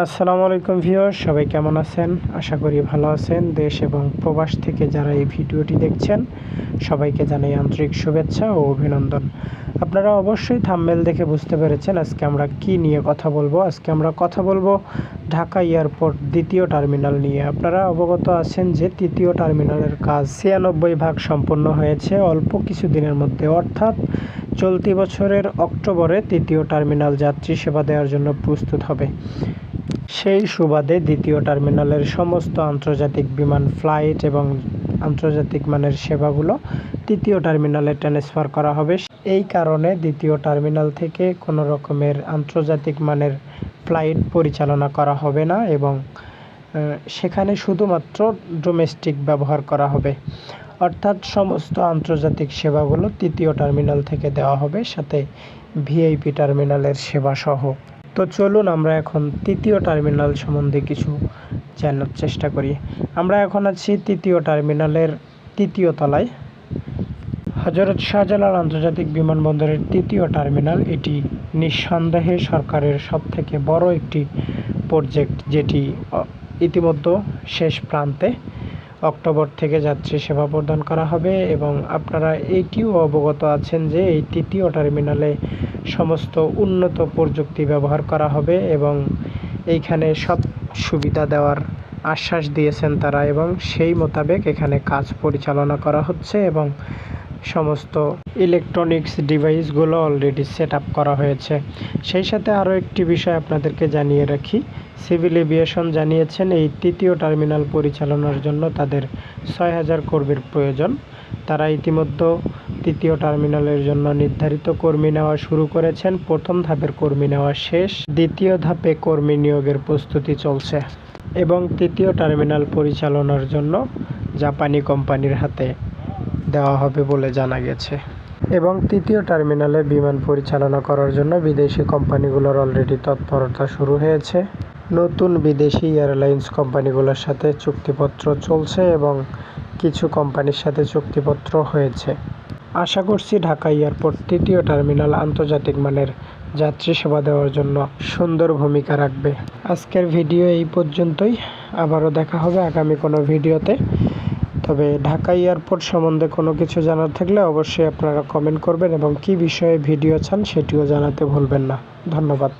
আসসালামু আলাইকুম ভিউয়ার সবাই কেমন আছেন? আশা করি ভালো আছেন। দেশ এবং প্রবাস থেকে যারা এই ভিডিওটি দেখছেন, সবাইকে জানাই আন্তরিক শুভেচ্ছা ও অভিনন্দন। আপনারা অবশ্যই থাম্বেল দেখে বুঝতে পেরেছেন আজকে আমরা কি নিয়ে কথা বলব। আজকে আমরা কথা বলব ঢাকা এয়ারপোর্ট দ্বিতীয় টার্মিনাল নিয়ে। আপনারা অবগত আছেন যে তৃতীয় টার্মিনালের কাজ ছিয়ানব্বই ভাগ সম্পন্ন হয়েছে। অল্প কিছু দিনের মধ্যে, অর্থাৎ চলতি বছরের অক্টোবরে তৃতীয় টার্মিনাল যাত্রী সেবা দেওয়ার জন্য প্রস্তুত হবে। সেই সুবাদে দ্বিতীয় টার্মিনালের সমস্ত আন্তর্জাতিক বিমান ফ্লাইট এবং আন্তর্জাতিক মানের সেবাগুলো তৃতীয় টার্মিনালে ট্রান্সফার করা হবে। এই কারণে দ্বিতীয় টার্মিনাল থেকে কোনো রকমের আন্তর্জাতিক মানের ফ্লাইট পরিচালনা করা হবে না এবং সেখানে শুধুমাত্র ডোমেস্টিক ব্যবহার করা হবে। অর্থাৎ সমস্ত আন্তর্জাতিক সেবাগুলো তৃতীয় টার্মিনাল থেকে দেওয়া হবে, সাথে ভিআইপি টার্মিনালের সেবা সহ তো চলুন আমরা এখন তৃতীয় টার্মিনাল সম্বন্ধে কিছু জানার চেষ্টা করি। আমরা এখন আছি তৃতীয় টার্মিনালের তৃতীয় তলায়। হজরত শাহজালাল আন্তর্জাতিক বিমানবন্দরের তৃতীয় টার্মিনাল, এটি নিঃসন্দেহে সরকারের সবথেকে বড় একটি প্রজেক্ট যেটি ইতিমধ্যে শেষ প্রান্তে। অক্টোবর থেকে যাত্রী সেবা প্রদান করা হবে এবং আপনারা এটিও অবগত আছেন যে এই তৃতীয় টার্মিনালে সমস্ত উন্নত প্রযুক্তি ব্যবহার করা হবে এবং এইখানে সব সুবিধা দেওয়ার আশ্বাস দিয়েছেন তারা এবং সেই মোতাবেক এখানে কাজ পরিচালনা করা হচ্ছে এবং সমস্ত ইলেকট্রনিক্স ডিভাইসগুলো অলরেডি সেট আপ করা হয়েছে। সেই সাথে আরও একটি বিষয় আপনাদেরকে জানিয়ে রাখি। সিভিল এভিয়েশন জানিয়েছেন, এই তৃতীয় টার্মিনাল পরিচালনার জন্য তাদের ছয় হাজার কর্মীর প্রয়োজন। তারা ইতিমধ্যে তৃতীয় টার্মিনালের জন্য নির্ধারিত কর্মী নেওয়া শুরু করেছেন। প্রথম ধাপের কর্মী নেওয়া শেষ, দ্বিতীয় ধাপে কর্মী নিয়োগের প্রস্তুতি চলছে এবং তৃতীয় টার্মিনাল পরিচালনার জন্য জাপানি কোম্পানির হাতে দেওয়া হবে বলে জানা গেছে। এবং তৃতীয় টার্মিনালে বিমান পরিচালনা করার জন্য বিদেশি কোম্পানিগুলোর অলরেডি তৎপরতা শুরু হয়েছে। নতুন বিদেশি এয়ারলাইন্স কোম্পানিগুলোর সাথে চুক্তিপত্র চলছে এবং কিছু কোম্পানির সাথে চুক্তিপত্র হয়েছে। আশা করছি ঢাকা এয়ারপোর্ট তৃতীয় টার্মিনাল আন্তর্জাতিক মানের যাত্রী সেবা দেওয়ার জন্য সুন্দর ভূমিকা রাখবে। আজকের ভিডিও এই পর্যন্তই। আবারও দেখা হবে আগামী কোনো ভিডিওতে। তবে ঢাকা এয়ারপোর্ট সম্বন্ধে কোনো কিছু জানার থাকলে অবশ্যই আপনারা কমেন্ট করবেন এবং কী বিষয়ে ভিডিও চান সেটিও জানাতে ভুলবেন না। ধন্যবাদ।